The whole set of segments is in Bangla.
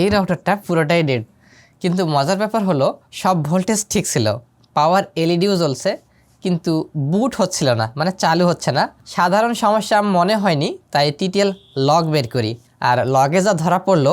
এই রাউটারটা পুরোটাই ডেড কিন্তু মজার ব্যাপার হলো, সব ভোল্টেজ ঠিক ছিল। পাওয়ার এলইডিও জ্বলছে, কিন্তু বুট হচ্ছিল না মানে চালু হচ্ছে না। সাধারণ সমস্যা মনে হয়নি, তাই টিটিএল লগ বের করি। আর লগে যা ধরা পড়ল,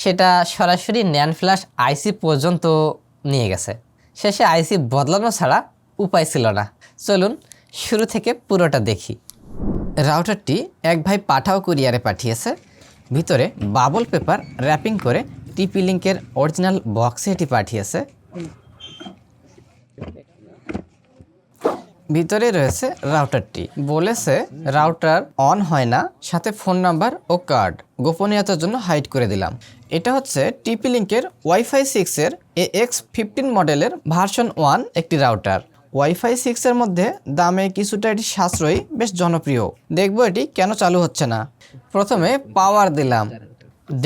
সেটা সরাসরি ন্যান ফ্ল্যাশ আইসি পর্যন্ত নিয়ে গেছে। শেষে আইসি বদলানো ছাড়া উপায় ছিল না। চলুন শুরু থেকে পুরোটা দেখি। রাউটারটি এক ভাই পাঠাও কুরিয়ারে পাঠিয়েছে। ভিতরে বাবল পেপার র্যাপিং করে টিপি লিঙ্কের অরিজিনাল বক্সে এটি পাঠিয়েছে। ভিতরে রয়েছে রাউটারটি বলেছে রাউটার অন হয় না, সাথে ফোন নাম্বার ও কার্ড গোপনীয়তার জন্য হাইড করে দিলাম। এটা হচ্ছে টিপি লিঙ্কের ওয়াইফাই সিক্সের এ এক্স ফিফটিন মডেলের ভার্সন ওয়ান একটি রাউটার ওয়াইফাই সিক্সের মধ্যে দামে কিছুটা এটি সাশ্রয়ী, বেশ জনপ্রিয়। দেখব এটি কেন চালু হচ্ছে না। প্রথমে পাওয়ার দিলাম।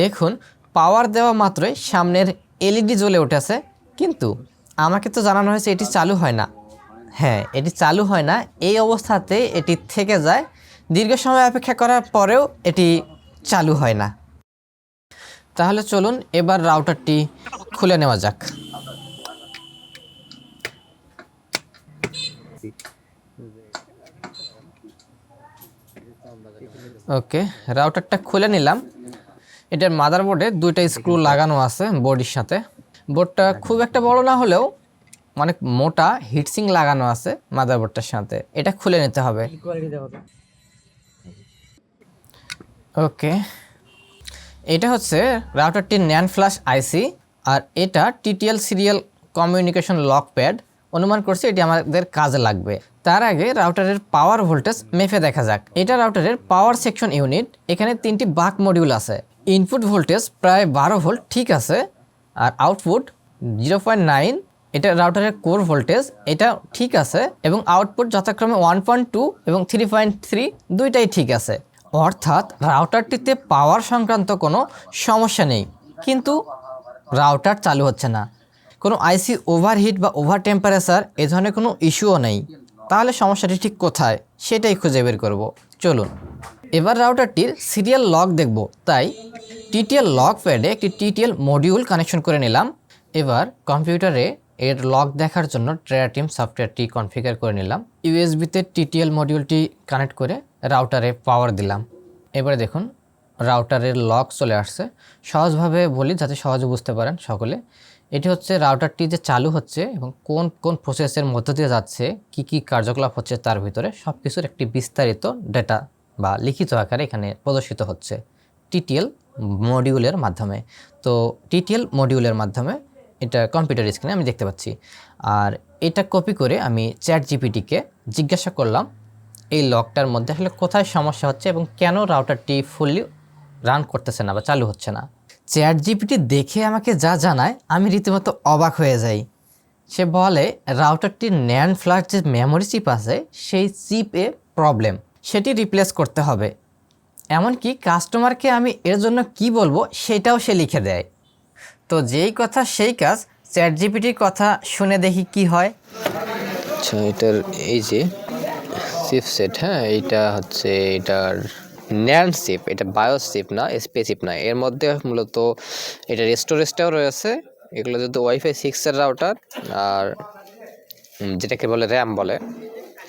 দেখুন পাওয়ার দেওয়া মাত্রই সামনের এলইডি জ্বলে উঠেছে। কিন্তু আমাকে তো জানানো হয়েছে এটি চালু হয় না। হ্যাঁ এটি চালু হয় না। এই অবস্থাতে এটি থেকে যায়। দীর্ঘ সময় অপেক্ষা করার পরেও এটি চালু হয় না। তাহলে চলুন এবার রাউটারটি খুলে নেওয়া যাক। ওকে রাউটারটা খুলে নিলাম। এটার মাদারবোর্ডে দুইটা স্ক্রু লাগানো আছে বডির সাথে। বোর্ডটা খুব একটা বড় না হলেও অনেক মোটা হিটসিং লাগানো আছে মাদারবোর্ডটার সাথে। এটা খুলে নিতে হবে। ওকে এটা হচ্ছে রাউটারটির ন্যান ফ্ল্যাশ আইসি আর এটা TTL serial communication lock pad অনুমান করছি এটি আমাদের কাজে লাগবে। তার আগে রাউটারের পাওয়ার ভোল্টেজ মেপে দেখা যাক। এটা রাউটারের পাওয়ার সেকশন ইউনিট এখানে তিনটি বাক মডিউল আছে। ইনপুট ভোল্টেজ প্রায় বারো ভোল্ট ঠিক আছে। আর আউটপুট জিরো পয়েন্ট নাইন এটা রাউটারের কোর ভোল্টেজ এটা ঠিক আছে। এবং আউটপুট যথাক্রমে ওয়ান পয়েন্ট টু এবং থ্রি পয়েন্ট থ্রি দুইটাই ঠিক আছে। অর্থাৎ রাউটারটিতে পাওয়ার সংক্রান্ত কোনো সমস্যা নেই। কিন্তু রাউটার চালু হচ্ছে না। কোনো আইসি ওভারহিট বা ওভার টেম্পারেচার এ ধরনের কোনো ইস্যুও নেই। তাহলে সমস্যাটি ঠিক কোথায়? সেটাই খুঁজে বের করব। চলুন। এবার রাউটারটির সিরিয়াল লক দেখব। তাই টিটিএল লক প্যাডে একটি টিটিএল মডিউল কানেকশন করে নিলাম। এবার কম্পিউটারে এর লক দেখার জন্য ট্রেয়াটিম সফটওয়্যারটি কনফিগার করে নিলাম। ইউএসবিতে টিটিএল মডিউলটি কানেক্ট করে রাউটারে পাওয়ার দিলাম। এবারে দেখুন রাউটারের লক চলে আসছে। সহজভাবে বলি, যাতে সহজে বুঝতে পারেন সকলে। এটি হচ্ছে রাউটারটি যে চালু হচ্ছে এবং কোন কোন প্রসেসের মধ্য দিয়ে যাচ্ছে, কি কি কার্যকলাপ হচ্ছে তার ভিতরে সব কিছুর একটি বিস্তারিত ডেটা বা লিখিত আকারে এখানে প্রদর্শিত হচ্ছে টিটিএল মডিউলের মাধ্যমে। তো টিটিএল মডিউলের মাধ্যমে এটা কম্পিউটার স্ক্রিনে আমি দেখতে পাচ্ছি। আর এটা কপি করে আমি চ্যাট জিপিটিকে জিজ্ঞাসা করলাম, এই লকটার মধ্যে আসলে কোথায় সমস্যা হচ্ছে এবং কেন রাউটারটি ফুললি রান করতেছে না বা চালু হচ্ছে না? চ্যাট জিপিটি দেখে আমাকে যা জানায়, আমি রীতিমতো অবাক হয়ে যাই। সে বলে রাউটারটির ন্যান ফ্ল্যাশ যে মেমোরি চিপ আছে, সেই চিপে প্রবলেম। সেটি রিপ্লেস করতে হবে। এমনকি কাস্টমারকে আমি এর জন্য কি বলব, সেটাও সে লিখে দেয়। তো যেই কথা, সেই কাজ। চ্যাট জিপিটির কথা শুনে দেখি কি হয়। আচ্ছা এটার এই যে চিপ সেট হ্যাঁ? এইটা হচ্ছে, এটার ন্যান্ড এটা বায়োস চিপ না স্পেসিপ না। এর মধ্যে মূলত এটার স্টোরেজটাও রয়েছে। এগুলো যেহেতু ওয়াইফাই সিক্সের রাউটার, আর যেটাকে বলে র্যাম বলে,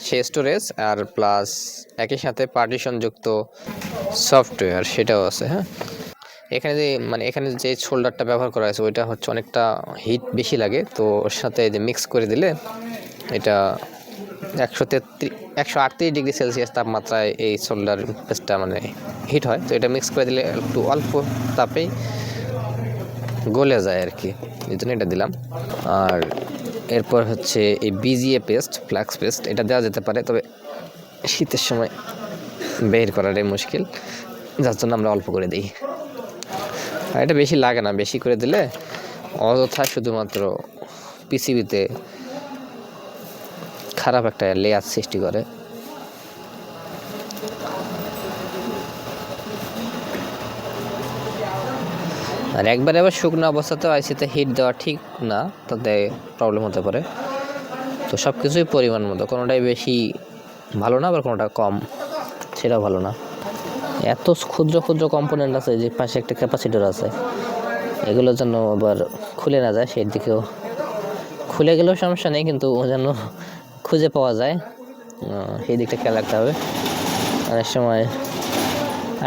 সে স্টোরেজ, আর প্লাস একই সাথে পার্টিশনযুক্ত সফটওয়্যার সেটাও আছে হ্যাঁ। এখানে যে মানে এখানে যে শোল্ডারটা ব্যবহার করা হয়েছে, ওইটা হচ্ছে অনেকটা হিট বেশি লাগে। তো ওর সাথে যে মিক্স করে দিলে, এটা একশো তেত্রিশ একশো আটত্রিশ ডিগ্রি সেলসিয়াস তাপমাত্রায় এই সোল্ডার পেস্টটা মানে হিট হয়। তো এটা মিক্স করে দিলে একটু অল্প তাপেই গলে যায় আর কি এই জন্য এটা দিলাম। আর এরপর হচ্ছে এই বিজিএ পেস্ট ফ্লাক্স পেস্ট এটা দেওয়া যেতে পারে। তবে শীতের সময় বের করাটাই মুশকিল। যার জন্য আমরা অল্প করে দিই। আর এটা বেশি লাগে না। বেশি করে দিলে অযথা শুধুমাত্র পিসিবিতে খারাপ একটা লেয়ার সৃষ্টি করে। আর একবারে আবার শুকনো অবস্থাতেও আইসিতে হিট দেওয়া ঠিক না, তাতে প্রবলেম হতে পারে। তো সব কিছুই পরিমাণ মতো, কোনোটাই বেশি ভালো না, আবার কোনোটা কম, সেটাও ভালো না। এত ক্ষুদ্র ক্ষুদ্র কম্পোনেন্ট আছে যে পাশে একটা ক্যাপাসিটর আছে এগুলো যেন আবার খুলে না যায় সেই দিকেও খুলে গেলেও সমস্যা নেই, কিন্তু যেন খুঁজে পাওয়া যায়। সেই দিকটা খেয়াল রাখতে হবে। অনেক সময়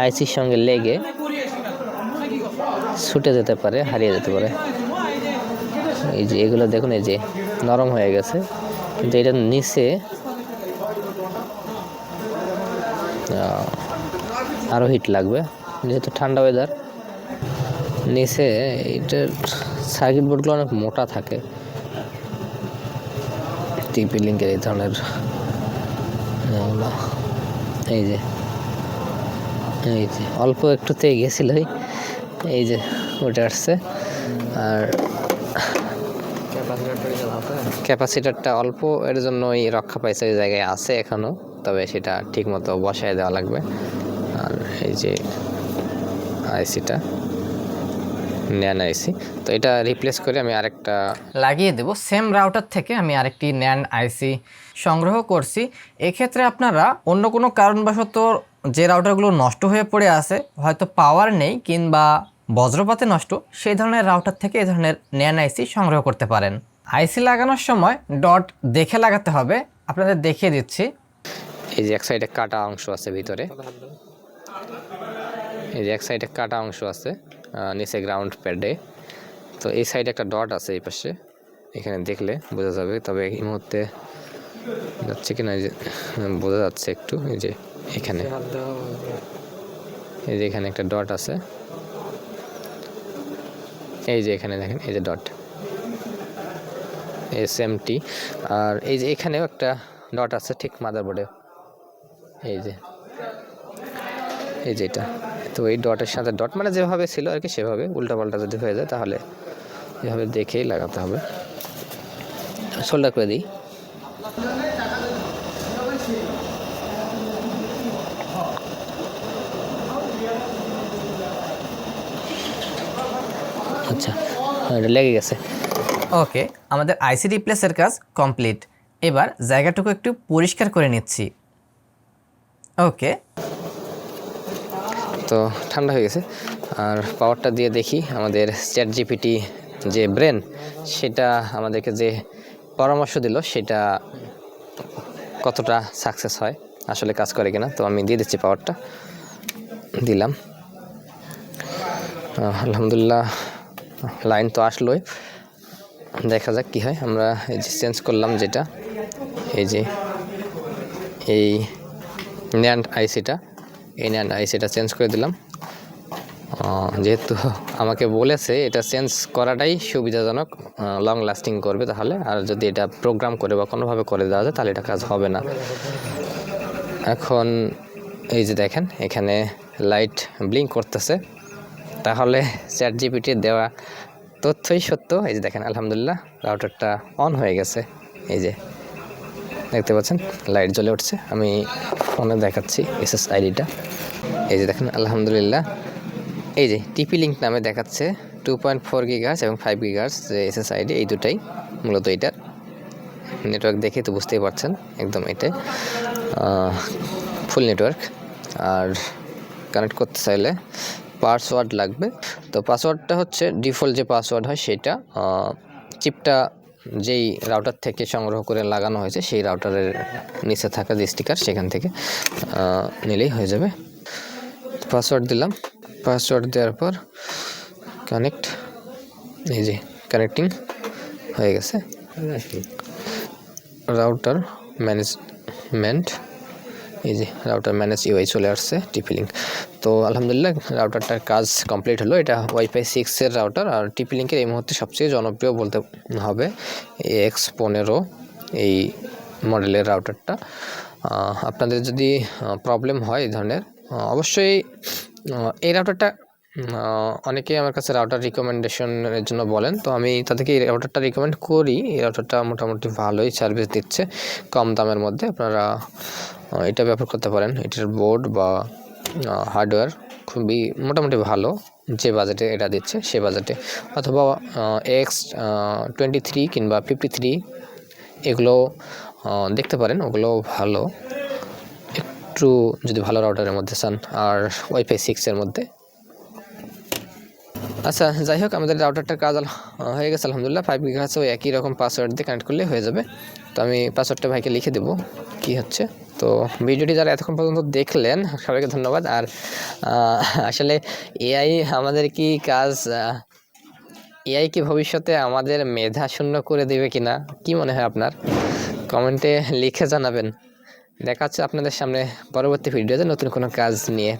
আইসির সঙ্গে লেগে ছুটে যেতে পারে, হারিয়ে যেতে পারে। এই যে এগুলো দেখুন, এই যে নরম হয়ে গেছে। কিন্তু এটার নিচে আরও হিট লাগবে। যেহেতু ঠান্ডা ওয়েদার নিচে এটার সার্কিট বোর্ডগুলো অনেক মোটা থাকে। টিপি লিঙ্কের এই ধরনের এই যে এই যে, অল্প একটুতে গেছিলই, এই যে, উঠে আসছে। আর ক্যাপাসিটারটা অল্প, এর জন্যই রক্ষা পাইছে ওই জায়গায় আছে এখনও তবে সেটা ঠিক মতো বসায় দেওয়া লাগবে। আর এই যে আইসিটা ন্যান আইসি। তো এটা রিপ্লেস করে আমি আরেকটা লাগিয়ে দেব। সেম রাউটার থেকে আমি আরেকটি ন্যান আইসি সংগ্রহ করছি। এক্ষেত্রে আপনারা অন্য কোনো কারণবশত যে রাউটারগুলো নষ্ট হয়ে পড়ে আছে হয়তো পাওয়ার নেই কিংবা বজ্রপাতে নষ্ট সেই ধরনের রাউটার থেকে এই ধরনের ন্যান আইসি সংগ্রহ করতে পারেন। আইসি লাগানোর সময় ডট দেখে লাগাতে হবে। আপনাদের দেখিয়ে দিচ্ছি। এই যে এক সাইডে কাটা অংশ আছে ভিতরে। এই যে এক সাইডে কাটা অংশ আছে। নিচে গ্রাউন্ড প্যাডে তো এই সাইডে একটা ডট আছে এই পাশে। এখানে দেখলে বোঝা যাবে। তবে এই মুহূর্তে যাচ্ছে কিনা এই যে বোঝা যাচ্ছে একটু। এই যে এখানে। এই যে এখানে একটা ডট আছে। এই যে এখানে দেখেন এই যে ডট এস এম টি আর এই যে এখানেও একটা ডট আছে ঠিক মাদারবোর্ডে এই যে। এই যে এটা। তো এই ডটের সাথে ডট মানে যেভাবে ছিল আর কি সেভাবে উল্টাপাল্টা যদি হয়ে যায় তাহলে এভাবে দেখেই লাগাতে হবে। সোল্ডার করে দিই। আচ্ছা লেগে গেছে। ওকে, আমাদের আইসি রিপ্লেসের কাজ কমপ্লিট এবার জায়গাটুকু একটু পরিষ্কার করে নিচ্ছি। ওকে। তো ঠান্ডা হয়ে গেছে। আর পাওয়ারটা দিয়ে দেখি আমাদের চ্যাট জিপিটি যে ব্রেন সেটা আমাদেরকে যে পরামর্শ দিল, সেটা কতটা সাকসেস হয়, আসলে কাজ করে কিনা। তো আমি দিয়ে দিচ্ছি পাওয়ারটা দিলাম। আলহামদুলিল্লাহ লাইন তো আসলোই। দেখা যাক কি হয়। আমরা এই যে চেঞ্জ করলাম যেটা, এই যে, এই ন্যান্ড আইসিটা এই ন্যান্ড আইসিটা চেঞ্জ করে দিলাম। যেহেতু আমাকে বলেছে, এটা চেঞ্জ করাটাই সুবিধাজনক লং লাস্টিং করবে তাহলে। আর যদি এটা প্রোগ্রাম করে বা কোনোভাবে করে দেওয়া যায়, তাহলে এটা কাজ হবে না। এখন এই যে দেখেন, এখানে লাইট ব্লিঙ্ক করতেছে। তাহলে চ্যাট জিপিটির দেওয়া তথ্যই সত্য। এই যে দেখেন, আলহামদুলিল্লাহ রাউটারটা অন হয়ে গেছে। এই যে দেখতে পাচ্ছেন, লাইট জ্বলে উঠছে। আমি ফোনে দেখাচ্ছি এসএস আইডিটা এই যে দেখেন, আলহামদুলিল্লাহ। এই যে টিপি লিঙ্ক নামে দেখাচ্ছে টু পয়েন্ট ফোর গিগার্স এবং ফাইভ গিগার্স যে এসএস আইডি এই দুটাই মূলত এটার। নেটওয়ার্ক দেখে তো বুঝতেই পারছেন, একদম এটাই ফুল নেটওয়ার্ক আর কানেক্ট করতে চাইলে পাসওয়ার্ড লাগবে। তো পাসওয়ার্ডটা হচ্ছে ডিফল্ট যে পাসওয়ার্ড হয় সেটা চিপটা যেই রাউটার থেকে সংগ্রহ করে লাগানো হয়েছে, সেই রাউটারের নিচে থাকা যে স্টিকার সেখান থেকে নিলেই হয়ে যাবে। পাসওয়ার্ড দিলাম। পাসওয়ার্ড দেওয়ার পর কানেক্ট এই যে কানেক্টিং হয়ে গেছে। রাউটার ম্যানেজমেন্ট এই যে রাউটার ম্যানেজ ইউআই চলে আসছে লিঙ্ক তো আলহামদুলিল্লাহ রাউটারটার কাজ কমপ্লিট হলো। এটা ওয়াইফাই সিক্সের রাউটার আর টিপি লিঙ্কের এই মুহূর্তে সবচেয়ে জনপ্রিয় বলতে হবে এক্স পনেরো এই মডেলের রাউটারটা আপনাদের যদি প্রবলেম হয় এই ধরনের অবশ্যই এই রাউটারটা অনেকেই আমার কাছে রাউটার রিকমেন্ডেশনের জন্য বলেন। তো আমি তাদেরকে এই রাউটারটা রিকমেন্ড করি। এই রাউটারটা মোটামুটি ভালোই সার্ভিস দিচ্ছে। কম দামের মধ্যে আপনারা এটা ব্যবহার করতে পারেন। এটার বোর্ড বা হার্ডওয়্যার খুবই মোটামুটি ভালো। যে বাজেটে এটা দিচ্ছে, সে বাজেটে অথবা এক্স টোয়েন্টি থ্রি কিংবা ফিফটি থ্রি এগুলো দেখতে পারেন, ওগুলো ভালো। একটু যদি ভালো রাউটারের মধ্যে চান, আর ওয়াইফাই সিক্সের মধ্যে। আচ্ছা যাই হোক, আমাদের রাউটারটার কাজ হয়ে গেছে, আলহামদুলিল্লাহ। ফাইভ গিগাহার্সও একই রকম পাসওয়ার্ড দিয়ে কানেক্ট করলে হয়ে যাবে। তো আমি পাসওয়ার্ডটা ভাইকে লিখে দেবো, কি হচ্ছে। তো ভিডিওটি যারা এতক্ষণ পর্যন্ত দেখলেন, সবাইকে ধন্যবাদ। আর আসলে এআই আমাদের কি কাজ এআই কি ভবিষ্যতে আমাদের মেধা শূন্য করে দেবে কিনা, কি মনে হয় আপনার? কমেন্টে লিখে জানাবেন। দেখা হচ্ছে আপনাদের সামনে পরবর্তী ভিডিওতে নতুন কোনো কাজ নিয়ে।